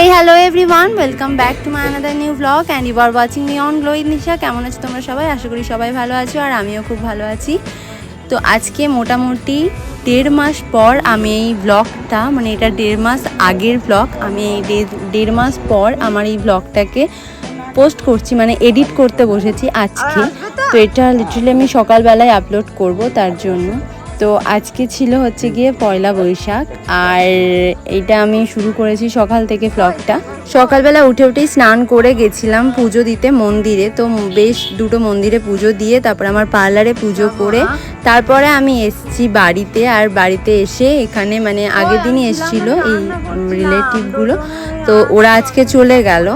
Hey hello everyone. Welcome back to my another new vlog and you are watching me on Glow Nisha কেমন আছো তোমরা সবাই? আশা করি সবাই ভালো আছো আর আমিও খুব ভালো আছি। তো আজকে মোটামুটি দেড় মাস পর আমি এই ব্লগটা মানে এটা দেড় মাস আগের ব্লগ আমি এই দেড়- দেড় মাস পর আমার এই ব্লগটাকে পোস্ট করছি মানে এডিট করতে বসেছি আজকে। তো। এটা লিটারালি আমি সকালবেলায় আপলোড করব তার জন্য। তো আজকে ছিল হচ্ছে গিয়ে পয়লা বৈশাখ, আর এইটা আমি শুরু করেছি সকাল থেকে ব্লগটা সকালবেলা উঠে উঠেই স্নান করে গেছিলাম পুজো দিতে মন্দিরে, তো বেশ দুটো মন্দিরে পুজো দিয়ে তারপর আমার পার্লারে পুজো করে তারপরে আমি এসেছি বাড়িতে, আর বাড়িতে এসে এখানে মানে আগের দিনই এসেছিল এই রিলেটিভগুলো তো ওরা আজকে চলে গেল।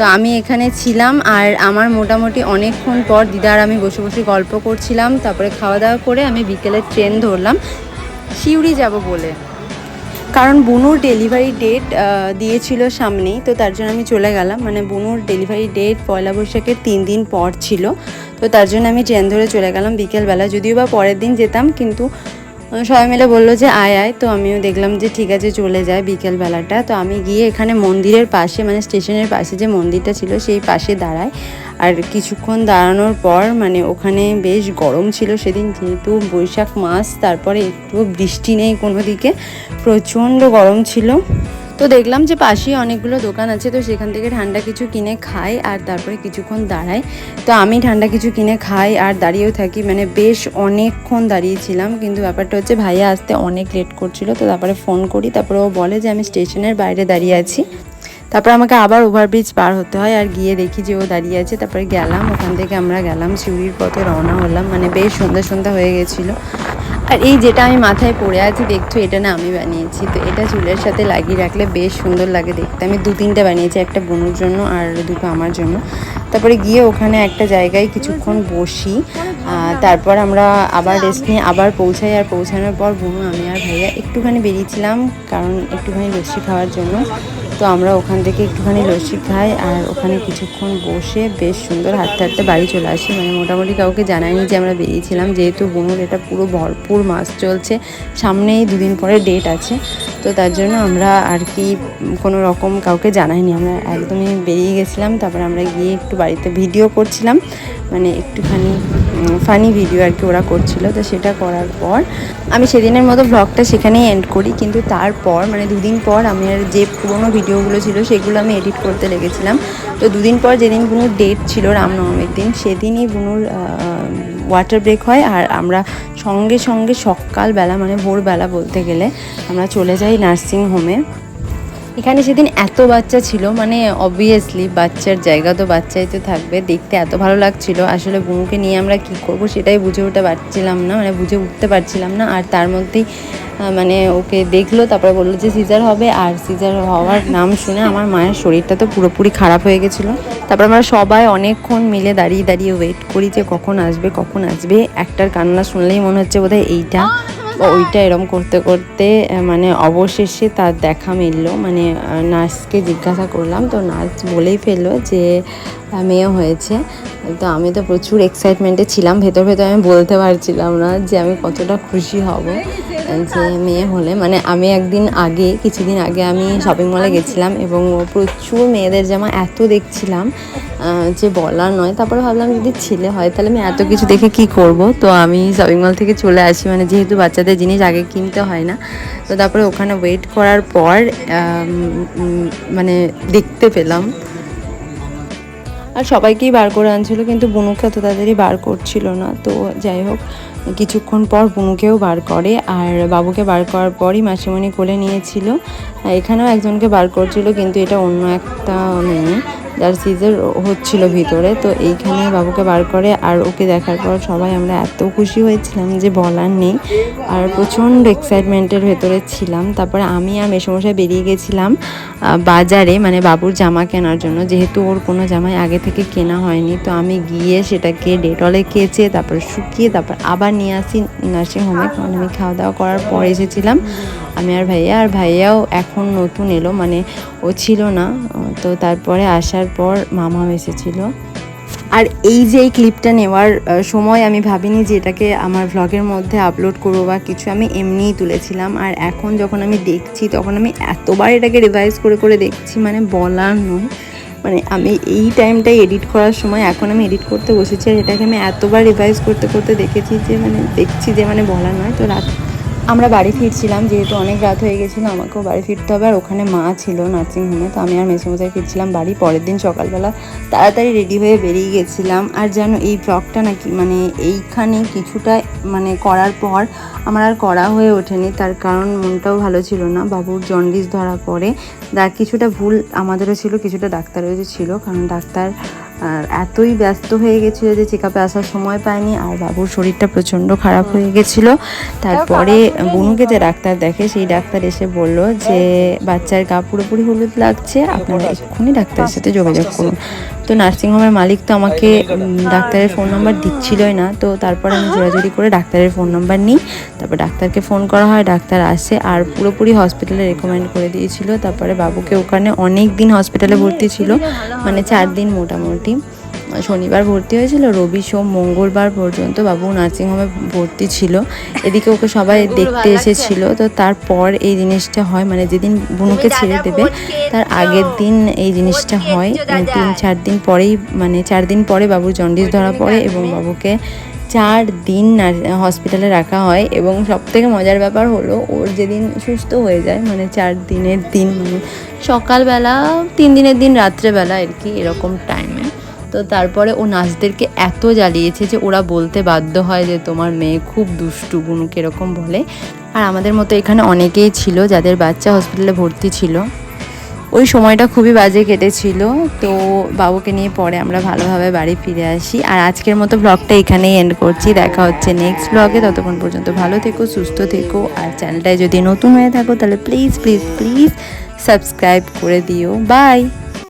তো আমি এখানে ছিলাম আর আমার মোটামুটি অনেকক্ষণ পর দিদার আমি বসে বসে গল্প করছিলাম, তারপরে খাওয়া দাওয়া করে আমি বিকেলে ট্রেন ধরলাম। সিউড়ি যাব বলে। কারণ বুনুর ডেলিভারি ডেট দিয়েছিল সামনেই, তো তার জন্য আমি চলে গেলাম। মানে বুনুর ডেলিভারি ডেট পয়লা বৈশাখের তিন দিন পর ছিল। তো তার জন্য আমি ট্রেন ধরে চলে গেলাম বিকেলবেলা। যদিও বা পরের দিন যেতাম, কিন্তু সবাই মিলে বলল যে, আয় আয়। তো আমিও দেখলাম যে, ঠিক আছে, চলে যায় বিকেলবেলাটা। তো আমি গিয়ে এখানে মন্দিরের পাশে মানে স্টেশনের পাশে যে মন্দিরটা ছিল, সেই পাশে দাঁড়ায় আর কিছুক্ষণ দাঁড়ানোর পর মানে ওখানে বেশ গরম ছিল সেদিন, যেহেতু বৈশাখ মাস, তারপরে একটু বৃষ্টি নেই কোনো দিকে। প্রচণ্ড গরম ছিল। তো দেখলাম যে পাশেই অনেকগুলো দোকান আছে, তো সেখান থেকে ঠান্ডা কিছু কিনে খাই আর তারপরে কিছুক্ষণ দাঁড়াই। তো আমি ঠান্ডা কিছু কিনে খাই আর দাঁড়িয়েও থাকি মানে বেশ অনেকক্ষণ দাঁড়িয়েছিলাম, কিন্তু ব্যাপারটা হচ্ছে ভাইয়া আসতে অনেক লেট করছিল, তো তারপরে ফোন করি, তারপরে ও বলে যে আমি স্টেশনের বাইরে দাঁড়িয়ে আছি। তারপর আমাকে আবার ওভারব্রিজ পার হতে হয় আর গিয়ে দেখি যে ও দাঁড়িয়ে আছে, তারপরে গেলাম, ওখান থেকে আমরা গেলাম সিউড়ির পথে রওনা হলাম মানে বেশ সন্ধ্যা সন্ধ্যা হয়ে গেছিল। আর এই যেটা আমি মাথায় পরে আছি, দেখছ, এটা না আমি বানিয়েছি। তো এটা চুলের সাথে লাগিয়ে রাখলে বেশ সুন্দর লাগে দেখতে। আমি দু তিনটে বানিয়েছি, একটা বোনুর জন্য আর দুটো আমার জন্য। তারপরে গিয়ে ওখানে একটা জায়গায় কিছুক্ষণ বসি। তারপর আমরা আবার রেস্ট নিয়ে আবার পৌঁছাই। আর পৌঁছানোর পর বোনু, আমি আর ভাইয়া একটুখানি বেরিয়েছিলাম, কারণ একটুখানি লস্যি খাওয়ার জন্য। তো আমরা ওখান থেকে একটুখানি লস্যি খাই আর ওখানে কিছুক্ষণ বসে বেশ সুন্দর হাঁটতে হাঁটতে বাড়ি চলে আসি। মানে মোটামুটি কাউকে জানাইনি যে আমরা বেরিয়েছিলাম। যেহেতু বোনুর এটা পুরো ভরপুর মাস চলছে, সামনেই দুদিন পরে ডেট আছে। তো তার জন্য আমরা আর কি কোনো রকম কাউকে জানাইনি। আমরা একদমই বেরিয়ে গেছিলাম, তারপর আমরা গিয়ে একটু বাড়িতে ভিডিও করছিলাম। মানে একটুখানি ফানি ভিডিও আর কি ওরা করছিল, তো সেটা করার পর আমি সেদিনের মতো ব্লগটা সেখানেই এন্ড করি। কিন্তু তারপর মানে দুদিন পর আমি আর যে পুরোনো ভিডিওগুলো ছিল সেগুলো আমি এডিট করতে লেগেছিলাম। তো দুদিন পর যেদিন বুনুর ডেট ছিল রামনবমীর দিন, সেদিনই বুনুর ওয়াটার ব্রেক হয়। আর আমরা সঙ্গে সঙ্গে সকালবেলা মানে ভোরবেলা বলতে গেলে, আমরা চলে যাই নার্সিং হোমে এখানে সেদিন এত বাচ্চা ছিল মানে অবভিয়াসলি বাচ্চার জায়গা তো বাচ্চাই তো থাকবে, দেখতে এত ভালো লাগছিল। আসলে বুমুকে নিয়ে আমরা কি করব সেটাই বুঝে উঠতে পারছিলাম না মানে বুঝে উঠতে পারছিলাম না। আর তার মধ্যেই মানে ওকে দেখল, তারপরে বলল যে সিজার হবে। আর সিজার হওয়ার নাম শুনে আমার মায়ের শরীরটা তো পুরোপুরি খারাপ হয়ে গেছিল। তারপর আমরা সবাই অনেকক্ষণ মিলে দাঁড়িয়ে দাঁড়িয়ে ওয়েট করি যে কখন আসবে কখন আসবে। একটার কান্না শুনলেই মনে হচ্ছে বোধহয় এইটা। ওইটা এরম করতে করতে মানে অবশেষে তার দেখা মিলল। মানে নার্সকে জিজ্ঞাসা করলাম, তো নার্স বলেই ফেলল যে মেয়ে হয়েছে। তো আমি তো প্রচুর এক্সাইটমেন্টে ছিলাম, ভেতর ভেতর আমি বলতে পারছিলাম না যে আমি কতটা খুশি হব। যে মেয়ে হলে মানে আমি একদিন আগে, কিছুদিন আগে আমি শপিং মলে গেছিলাম এবং প্রচুর মেয়েদের জামা এত দেখছিলাম যে বলার নয়। তারপরে ভাবলাম যদি ছেলে হয়, তাহলে আমি এত কিছু দেখে কি করব? তো আমি শপিং মল থেকে চলে আসি মানে যেহেতু বাচ্চাদের জিনিস আগে কিনতে হয় না। তো তারপরে ওখানে ওয়েট করার পর মানে দেখতে পেলাম। আর সবাইকেই বার করে আনছিল, কিন্তু বুনুকে অত তাড়াতাড়ি বার করছিল না। তো যাই হোক কিছুক্ষণ পর বুনুকেও বার করে আর বাবুকে বার করার পরই মাসিমণি কোলে নিয়েছিল। এখানেও একজনকে বার করছিল, কিন্তু এটা অন্য একটা মেয়ে। যার সিজার হচ্ছিল ভিতরে, তো এইখানে বাবুকে বার করে আর ওকে দেখার পর সবাই আমরা এত খুশি হয়েছিলাম যে বলার নেই। আর প্রচণ্ড এক্সাইটমেন্টের ভেতরে ছিলাম। তারপরে আমি আর মেসমশাই বেরিয়ে গেছিলাম বাজারে মানে বাবুর জামা কেনার জন্য। যেহেতু ওর কোনো জামাই আগে থেকে কেনা হয়নি, তো আমি গিয়ে সেটাকে ডেটলে কেচে, তারপর শুকিয়ে, তারপর আবার নিয়ে আসি নার্সিংহোমে কারণ আমি খাওয়া দাওয়া করার পর এসেছিলাম। আমি আর ভাইয়া, আর ভাইয়াও এখন নতুন এলো মানে ও ছিল না, তো তারপরে আসার পর মামাও এসেছিল। আর এই যে এই ক্লিপটা নেওয়ার সময় আমি ভাবিনি যে এটাকে আমার ভ্লগের মধ্যে আপলোড করব বা কিছু আমি এমনিই তুলেছিলাম। আর এখন যখন আমি দেখছি, তখন আমি এতবার এটাকে রিভাইজ করে করে দেখছি মানে বলার নয়। মানে আমি এই টাইমটাই এডিট করার সময় এখন আমি এডিট করতে বসেছি, আর এটাকে আমি এতবার রিভাইজ করতে করতে দেখেছি যে মানে দেখছি যে মানে বলার নয়। তো রাত আমরা বাড়ি ফিরছিলাম, যেহেতু অনেক রাত হয়ে গেছিল, আমাকেও বাড়ি ফিরতে হবে, আর ওখানে মা ছিল নার্সিংহোমে, তো আমি আর মেসেমশাই ফিরছিলাম বাড়ি। পরের দিন সকালবেলা তাড়াতাড়ি রেডি হয়ে বেরিয়ে গেছিলাম, আর যেন এই ব্লগটা নাকি মানে এইখানে কিছুটা মানে করার পর আমার আর করা হয়ে ওঠেনি, তার কারণ মনটাও ভালো ছিল না। বাবুর জন্ডিস ধরা পড়ে তার কিছুটা ভুল আমাদেরও ছিল, কিছুটা ডাক্তারেরও ছিল, কারণ ডাক্তার আর এতই ব্যস্ত হয়ে গেছিল যে চেক আপে আসার সময় পায়নি, আর বাবুর শরীরটা প্রচণ্ড খারাপ হয়ে গেছিল। তারপরে বনুকে যে ডাক্তার দেখে, সেই ডাক্তার এসে বলল যে, বাচ্চার গা পুরোপুরি হলুদ লাগছে, আপনারা এক্ষুনি ডাক্তারের সাথে যোগাযোগ করুন। তো নার্সিংহোমের মালিক, তো আমাকে ডাক্তারের ফোন নাম্বার দিচ্ছিলই না। তো তারপর আমি জোরাজুরি করে ডাক্তারের ফোন নাম্বার নিই। তারপর ডাক্তারকে ফোন করা হয়, ডাক্তার আসে আর পুরোপুরি হসপিটালে রেকমেন্ড করে দিয়েছিল। তারপরে বাবুকে ওখানে অনেক দিন হসপিটালে ভর্তি ছিল মানে চার দিন মোটামুটি। শনিবার ভর্তি হয়েছিল রবি সোম মঙ্গলবার পর্যন্ত বাবু নার্সিংহোমে ভর্তি ছিল। এদিকে ওকে সবাই দেখতে এসেছিল। তো তারপর এই জিনিসটা হয় মানে যেদিন বুনুকে ছেড়ে দেবে তার আগের দিন এই জিনিসটা হয়। তিন চার দিন পরেই মানে চার দিন পরে বাবুর জন্ডিস ধরা পড়ে এবং বাবুকে চার দিন হসপিটালে রাখা হয় এবং সব থেকে মজার ব্যাপার হলো ওর যেদিন সুস্থ হয়ে যায় মানে চার দিনের দিন মানে সকালবেলা তিন দিনের দিন রাত্রেবেলা আর কি এরকম টাইমে তো তারপরে ও নার্সদেরকে এত জ্বালিয়েছে যে ওরা বলতে বাধ্য হয় যে তোমার মেয়ে খুব দুষ্টু বুনুকে এরকম বলে। আর আমাদের মতো এখানে অনেকেই ছিল যাদের বাচ্চা হসপিটালে ভর্তি ছিল। ওই সময়টা খুবই বাজে কেটেছিল, তো বাবুকে নিয়ে পরে আমরা ভালোভাবে বাড়ি ফিরে আসি। আর আজকের মতো ব্লগটা এখানেই এন্ড করছি। দেখা হচ্ছে নেক্সট ব্লগে ততক্ষণ পর্যন্ত ভালো থেকো, সুস্থ থেকো। আর চ্যানেলটায় যদি নতুন হয়ে থাকো, তাহলে প্লিজ প্লিজ প্লিজ সাবস্ক্রাইব করে দিও। বাই